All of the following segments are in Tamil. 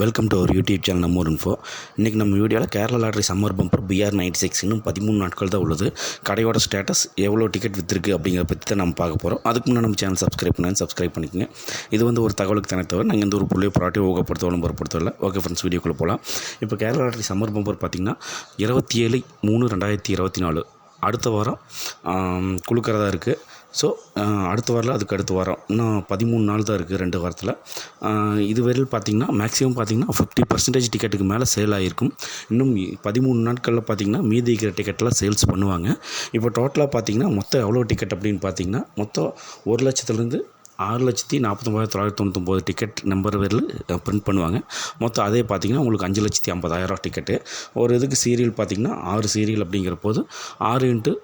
Welcome to our YouTube channel நம்ம ஒரு இன்ஃபோ இன்றைக்கி நம்ம வீடியோவில் Kerala lottery summer bumper BR ninety six இன்னும் பதிமூணு நாட்கள் தான் உள்ளது. கடையோட ஸ்டேட்டஸ் எவ்வளோ டிக்கெட் விற்றுருக்கு அப்படிங்கிறத பற்றி தான் நம்ம பார்க்க போகிறோம் அதுக்கு முன்னாடி நம்ம சேனல் சப்ஸ்கிரைப் பண்ணி சப்ஸ்கிரைப் பண்ணிக்கோங்க. இது வந்து ஒரு தகவலுக்கு தானே தவிர நாங்கள் எந்த ஒரு புள்ளியோ ப்ராட்டியோ ஊக்கப்படுத்தவளும் பொருட்படுத்தவில்லை ஓகே ஃப்ரெண்ட்ஸ் வீடியோக்குள்ளே போகலாம் இப்போ கேரளா லாட்ரி சம்மர் பம்பர் பார்த்திங்கன்னா இருபத்தி ஏழு மூணு ரெண்டாயிரத்தி இருபத்தி நாலு. அடுத்த வாரம் கொடுக்குறதா இருக்குது ஸோ அடுத்த வாரில் அதுக்கு அடுத்த வாரம். இன்னும் பதிமூணு நாள் தான் இருக்குது ரெண்டு வாரத்தில். இதுவரையில் பார்த்திங்கன்னா மேக்ஸிமம் பார்த்திங்கன்னா ஃபிஃப்டி பர்சன்டேஜ் டிக்கெட்டுக்கு மேலே சேல் ஆகிருக்கும் இன்னும் பதிமூணு நாட்களில் பார்த்திங்கன்னா மீதி இருக்கிற டிக்கெட்லாம் சேல்ஸ் பண்ணுவாங்க. இப்போ டோட்டலாக பார்த்திங்கன்னா மொத்தம் எவ்வளோ டிக்கெட் அப்படின்னு பார்த்திங்கன்னா மொத்தம் ஒரு லட்சத்துலேருந்து ஆறு லட்சத்தி நாற்பத்தொம்பதாயிரத்தி தொள்ளாயிரத்தி தொண்ணூத்தொம்பது டிக்கெட் நம்பர் பேரில் பிரிண்ட் பண்ணுவாங்க. மொத்தம் அதே பார்த்திங்கன்னா உங்களுக்கு அஞ்சு லட்சத்தி ஐம்பதாயிரம் டிக்கெட்டு ஒரு இதுக்கு சீரியல் பார்த்திங்கன்னா ஆறு சீரியல் அப்படிங்கிற போது ஆறு இன்ட்டு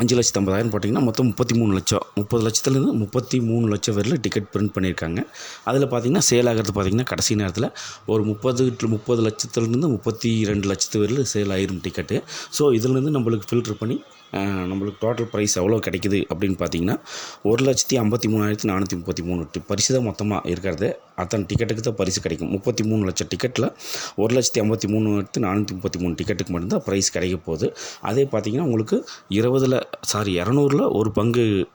அஞ்சு லட்சத்து ஐம்பதாயிரம் போட்டிங்கன்னா மொத்தம் முப்பத்தி மூணு லட்சம். முப்பது லட்சத்துலேருந்து முப்பத்தி மூணு லட்சம் வரையில் டிக்கெட் பிரிண்ட் பண்ணியிருக்காங்க. அதில் பார்த்தீங்கன்னா சேல் ஆகிறது பார்த்தீங்கன்னா கடைசி நேரத்தில் ஒரு முப்பது முப்பது லட்சத்துலேருந்து முப்பத்தி ரெண்டு லட்சத்து வரையில் சேல் ஆயிரும் டிக்கெட்டு ஸோ இதுலேருந்து நம்மளுக்கு ஃபில்ட்ரு பண்ணி நம்மளுக்கு டோட்டல் ப்ரைஸ் எவ்வளோ கிடைக்குது அப்படின்னு பார்த்தீங்கன்னா ஒரு லட்சத்தி ஐம்பத்தி மூணாயிரத்தி நானூற்றி முப்பத்தி மூணு டி- பரிசு தான் மொத்தமாக இருக்கிறது. அத்தனை டிக்கெட்டுக்கு தான் பரிசு கிடைக்கும். முப்பத்தி மூணு லட்சம் டிக்கெட்டில் ஒரு லட்சத்தி ஐம்பத்தி மூணாயிரத்தி நானூற்றி முப்பத்தி மூணு டிக்கெட்டுக்கு மட்டும்தான் ப்ரைஸ் கிடைக்க போகுது. அதே பார்த்தீங்கன்னா உங்களுக்கு இருபதில் சாரி இரநூறுல ஒரு பங்கு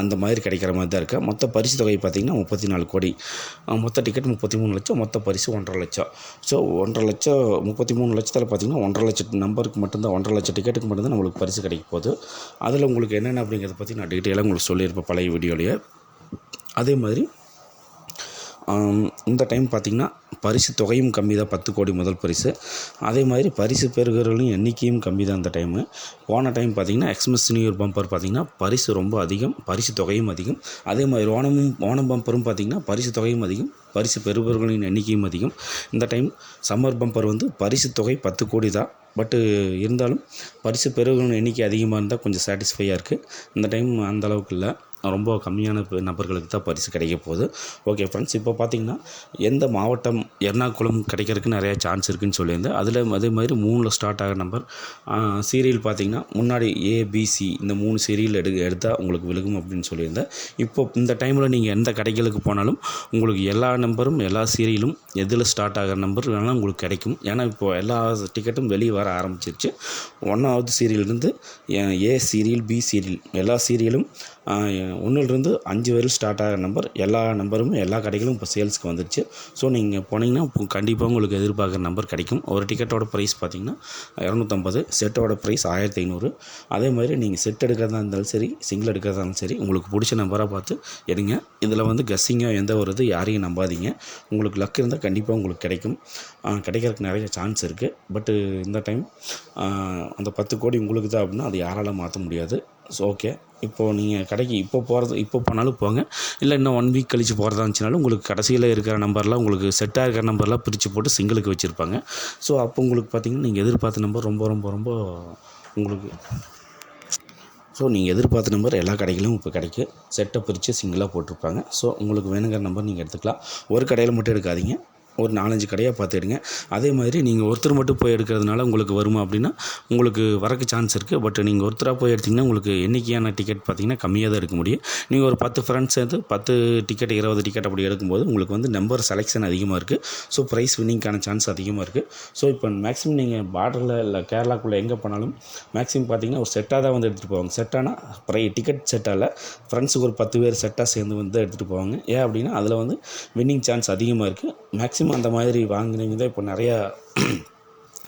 அந்த மாதிரி கிடைக்கிற மாதிரி தான் இருக்குது மொத்த பரிசு தொகை பார்த்திங்கன்னா முப்பத்தி நாலு கோடி மொத்த டிக்கெட் முப்பத்தி மூணு லட்சம் மொத்த பரிசு ஒன்றரை லட்சம். ஸோ ஒன்றரை லட்சம் முப்பத்தி மூணு லட்சத்தில் பார்த்திங்கன்னா ஒன்றரை லட்சம் நம்பருக்கு மட்டும்தான் ஒன்றரை லட்சம் டிக்கெட்டுக்கு மட்டும்தான் நம்மளுக்கு பரிசு கிடைக்க போகுது. அதில் உங்களுக்கு என்னென்ன அப்படிங்கிறத பற்றி நான் டீட்டெயிலாக உங்களுக்கு சொல்லியிருப்பேன் பழைய வீடியோலேயே. அதே மாதிரி இந்த டைம் பார்த்திங்கன்னா பரிசு தொகையும் கம்மி தான் பத்து கோடி முதல் பரிசு. அதே மாதிரி பரிசு பெறுகிறவர்களின் எண்ணிக்கையும் கம்மி தான் இந்த டைமு போன டைம் பார்த்திங்கன்னா எக்ஸ்மஸ் நியூ இயர் பம்பர் பார்த்திங்கன்னா பரிசு ரொம்ப அதிகம் பரிசு தொகையும் அதிகம். அதே மாதிரி ஓணமும் ஓணம் பம்பரும் பார்த்திங்கன்னா பரிசு தொகையும் அதிகம் பரிசு பெறுபவர்களின் எண்ணிக்கையும் அதிகம். இந்த டைம் சம்மர் பம்பர் வந்து பரிசு தொகை பத்து கோடி தான். பட்டு இருந்தாலும் பரிசு பெறுபவர்களின் எண்ணிக்கை அதிகமாக இருந்தால் கொஞ்சம் சாட்டிஸ்ஃபையாக இருக்குது இந்த டைம் அந்த அளவுக்கு இல்லை. ரொம்ப கம்மியான நபர்களுக்கு தான் பரிசு கிடைக்க போகுது. ஓகே ஃப்ரெண்ட்ஸ் இப்போ பார்த்தீங்கன்னா எந்த மாவட்டம் எர்ணாகுளம் கிடைக்கிறதுக்கு நிறையா சான்ஸ் இருக்குதுன்னு சொல்லியிருந்தேன். அதில் அதே மாதிரி மூணில் ஸ்டார்ட் ஆகிற நம்பர் சீரியல் பார்த்தீங்கன்னா முன்னாடி ஏபிசி இந்த மூணு சீரியல் எடு எடுத்தால் உங்களுக்கு விழுகும் அப்படின்னு சொல்லியிருந்தேன். இப்போ இந்த டைமில் நீங்கள் எந்த கடைகளுக்கு போனாலும் உங்களுக்கு எல்லா நம்பரும் எல்லா சீரியலும் எதில் ஸ்டார்ட் ஆகிற நம்பர் வேணால் உங்களுக்கு கிடைக்கும். ஏன்னா இப்போ எல்லா டிக்கெட்டும் வெளியே வர ஆரம்பிச்சிருச்சு. ஒன்றாவது சீரியல்லேருந்து ஏ சீரியல் பி சீரியல் எல்லா சீரியலும் ஒன்றுலேருந்து அஞ்சு வரையும் ஸ்டார்ட் ஆகிற நம்பர் எல்லா நம்பருமே எல்லா கடைகளும் இப்போ சேல்ஸ்க்கு வந்துருச்சு. ஸோ நீங்கள் போனீங்கன்னா இப்போ கண்டிப்பாக உங்களுக்கு எதிர்பார்க்குற நம்பர் கிடைக்கும். ஒரு டிக்கெட்டோட ப்ரைஸ் பார்த்தீங்கன்னா இரநூத்தம்பது. செட்டோட ப்ரைஸ் ஆயிரத்தி ஐநூறு. அதே மாதிரி நீங்கள் செட் எடுக்கிறதா இருந்தாலும் சரி சிங்கிள் எடுக்கிறதா இருந்தாலும் சரி உங்களுக்கு பிடிச்ச நம்பராக பார்த்து எடுங்க. இதில் வந்து கஸ்ஸிங்காக எந்த ஒரு இது யாரையும் நம்பாதீங்க. உங்களுக்கு லக் இருந்தால் கண்டிப்பாக உங்களுக்கு கிடைக்கும். கிடைக்கிறதுக்கு நிறைய சான்ஸ் இருக்குது பட்டு இந்த டைம் அந்த பத்து கோடி உங்களுக்கு தான் அப்படின்னா அது யாரால மாற்ற முடியாது. ஸோ ஓகே இப்போது நீங்கள் கடைக்கு இப்போ போகிறது இப்போ போனாலும் போங்க. இல்லை இன்னும் ஒன் வீக் கழித்து போகிறதா இருந்துச்சுனாலும் உங்களுக்கு கடைசியில் இருக்கிற நம்பர்லாம் உங்களுக்கு செட்டாக இருக்கிற நம்பர்லாம் பிரித்து போட்டு சிங்கிளுக்கு வச்சுருப்பாங்க. ஸோ அப்போ உங்களுக்கு பார்த்திங்கன்னா நீங்கள் எதிர்பார்த்த நம்பர் ரொம்ப ரொம்ப ரொம்ப உங்களுக்கு ஸோ நீங்கள் எதிர்பார்த்த நம்பர் எல்லா கடைகளிலும் இப்போ கிடைக்கும் செட்டை பிரித்து சிங்கிளாக போட்டிருப்பாங்க. ஸோ உங்களுக்கு வேணுங்கிற நம்பர் நீங்கள் எடுத்துக்கலாம். ஒரு கடையில் மட்டும் எடுக்காதீங்க. ஒரு நாலஞ்சு கடையாக பார்த்து எடுங்க அதே மாதிரி நீங்கள் ஒருத்தர் மட்டும் போய் எடுக்கிறதுனால உங்களுக்கு வருமா அப்படின்னா உங்களுக்கு வரக்கு சான்ஸ் இருக்குது பட் நீங்கள் ஒருத்தராக போய் எடுத்திங்கன்னா உங்களுக்கு எண்ணிக்கையான டிக்கெட் பார்த்தீங்கன்னா கம்மியாக தான் எடுக்க முடியும். நீங்கள் ஒரு பத்து ஃப்ரெண்ட்ஸ் சேர்ந்து பத்து டிக்கெட் இருபது டிக்கெட் அப்படி எடுக்கும்போது உங்களுக்கு வந்து நம்பர் செலெக்ஷன் அதிகமாக இருக்குது ஸோ ப்ரைஸ் வின்னிங்க்கான சான்ஸ் அதிகமாக இருக்குது ஸோ இப்போ மேக்ஸிமம் நீங்கள் பார்டரில் இல்லை கேரளாக்குள்ளே எங்கே போனாலும் மேக்ஸிமம் பார்த்தீங்கன்னா ஒரு செட்டாக தான் வந்து எடுத்துகிட்டு போவாங்க. செட்டானா ப்ரை டிக்கெட் செட்டால் ஃப்ரெண்ட்ஸுக்கு ஒரு பத்து பேர் செட்டாக சேர்ந்து வந்து எடுத்துகிட்டு போவாங்க. ஏன் அப்படின்னா அதில் வந்து வின்னிங் சான்ஸ் அதிகமாக இருக்குது மேக்ஸிமம் அந்த மாதிரி வாங்குறவங்க தான் இப்போ நிறையா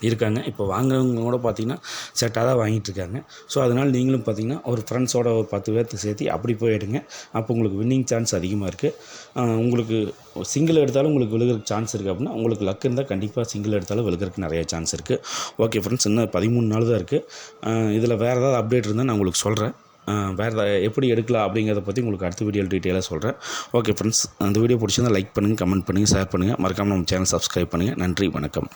இருக்காங்க. இப்போ வாங்குறவங்க கூட பார்த்தீங்கன்னா செட்டாக தான் வாங்கிட்டுருக்காங்க ஸோ அதனால் நீங்களும் பார்த்தீங்கன்னா ஒரு ஃப்ரெண்ட்ஸோட ஒரு பத்து பேர்த்து சேர்த்து அப்படி போய் எடுங்க. அப்போ உங்களுக்கு வின்னிங் சான்ஸ் அதிகமாக இருக்குது உங்களுக்கு சிங்கிள் எடுத்தாலும் உங்களுக்கு விழுகிறக்கு சான்ஸ் இருக்குது அப்படின்னா உங்களுக்கு லக் இருந்தால் கண்டிப்பாக சிங்கிள் எடுத்தாலும் விழுகிறதுக்கு நிறைய சான்ஸ் இருக்குது ஓகே ஃப்ரெண்ட்ஸ் இன்னும் பதிமூணு நாள் தான் இருக்குது இதில் வேறு ஏதாவது அப்டேட் இருந்தால் நான் உங்களுக்கு சொல்கிறேன் வேறு எப்படி எடுக்கலாம் அப்படிங்கிறத பற்றி உங்களுக்கு அடுத்த வீடியோ டீட்டெயிலாக சொல்கிறேன் ஓகே ஃப்ரெண்ட்ஸ் அந்த வீடியோ பிடிச்சிருந்தா லைக் பண்ணுங்கள் கமெண்ட் பண்ணுங்கள் ஷேர் பண்ணுங்கள் மறக்காமல் நம்ம சேனல் சப்ஸ்கிரைப் பண்ணுங்கள் நன்றி வணக்கம்.